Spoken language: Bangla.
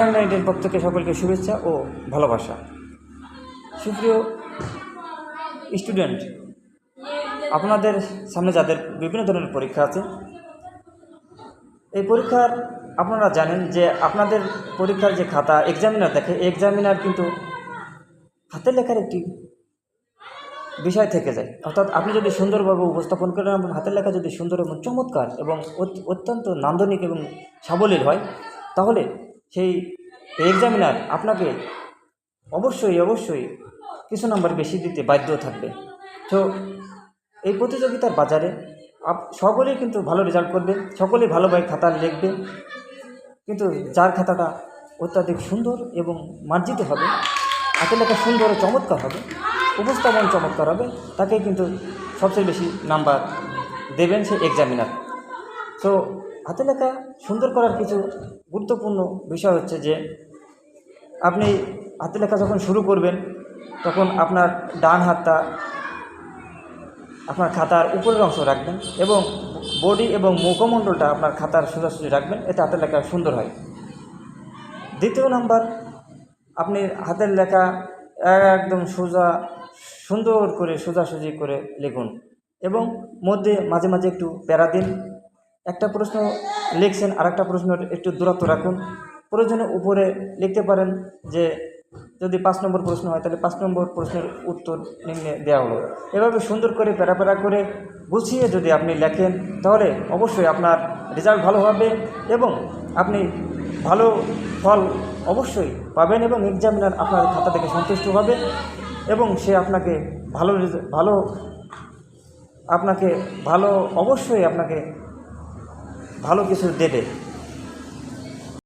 নাইটের পক্ষ থেকে সকলকে শুভেচ্ছা ও ভালোবাসা। সুপ্রিয় স্টুডেন্ট, আপনাদের সামনে যাদের বিভিন্ন ধরনের পরীক্ষা আছে, এই পরীক্ষার আপনারা জানেন যে আপনাদের পরীক্ষার যে খাতা এক্সামিনার দেখে এক্সামিনার কিন্তু হাতের লেখার একটি বিষয় থেকে যায়। অর্থাৎ আপনি যদি সুন্দরভাবে উপস্থাপন করেন এবং হাতের লেখা যদি সুন্দর এবং চমৎকার এবং অত্যন্ত নান্দনিক এবং সাবলীল হয়, তাহলে সেই এক্সামিনার আপনাকে অবশ্যই অবশ্যই কিছু নাম্বার বেশি দিতে বাধ্য থাকবে। তো এই প্রতিযোগিতার বাজারে আপ, সকলেই কিন্তু ভালো রেজাল্ট করবে, সকলেই ভালোভাবে খাতা লিখবে। কিন্তু যার খাতাটা অত্যাধিক সুন্দর এবং মার্জিত হবে হাতের লেখা সুন্দর ও চমৎকার হবে, উপস্থাপন চমৎকার হবে তাকে কিন্তু সবচেয়ে বেশি নাম্বার দেবেন সে এক্সামিনার তো হাতে লেখা সুন্দর করার কিছু গুরুত্বপূর্ণ বিষয় হচ্ছে যে, আপনি হাতে লেখা যখন শুরু করবেন, তখন আপনার ডান হাতটা আপনার খাতার উপরের অংশ রাখবেন এবং বডি এবং মুখমণ্ডলটা আপনার খাতার সোজাসুজি রাখবেন, এতে হাতের লেখা সুন্দর হয়। দ্বিতীয় নাম্বার, আপনি হাতের লেখা একদম সোজা, সুন্দর করে সোজাসুজি করে লিখুন এবং মধ্যে মাঝে মাঝে একটু প্যারা দিন। একটা প্রশ্ন লিখছেন আর একটা প্রশ্নের একটু দূরত্ব রাখুন। প্রয়োজনে উপরে লিখতে পারেন যে, যদি পাঁচ নম্বর প্রশ্ন হয়, তাহলে পাঁচ নম্বর প্রশ্নের উত্তর নিম্নে দেওয়া হলো। এভাবে সুন্দর করে প্যারা প্যারা করে গুছিয়ে যদি আপনি লেখেন, তাহলে অবশ্যই আপনার রেজাল্ট ভালো হবে এবং আপনি ভালো ফল অবশ্যই পাবেন এবং এক্সামিনার আপনার খাতা থেকে সন্তুষ্ট হবে এবং সে আপনাকে ভালো ভালো, আপনাকে ভালো, অবশ্যই আপনাকে ভালো কিছু দেবে।